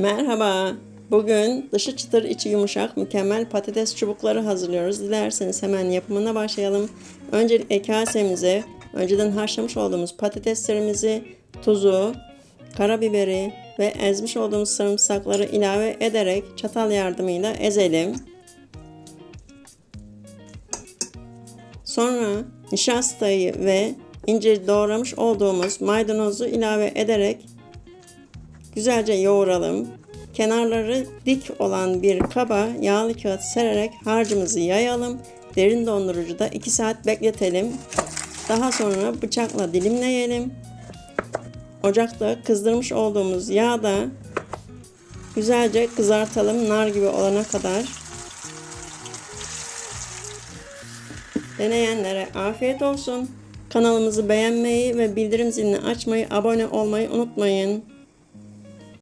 Merhaba. Bugün dışı çıtır içi yumuşak mükemmel patates çubukları hazırlıyoruz. Dilerseniz hemen yapımına başlayalım. Öncelikle kasemize önceden haşlamış olduğumuz patateslerimizi, tuzu, karabiberi ve ezmiş olduğumuz sarımsakları ilave ederek çatal yardımıyla ezelim. Sonra nişastayı ve ince doğramış olduğumuz maydanozu ilave ederek güzelce yoğuralım. Kenarları dik olan bir kaba yağlı kağıt sererek harcımızı yayalım. Derin dondurucuda 2 saat bekletelim. Daha sonra bıçakla dilimleyelim. Ocakta kızdırmış olduğumuz yağda güzelce kızartalım nar gibi olana kadar. Deneyenlere afiyet olsun. Kanalımızı beğenmeyi ve bildirim zilini açmayı, abone olmayı unutmayın.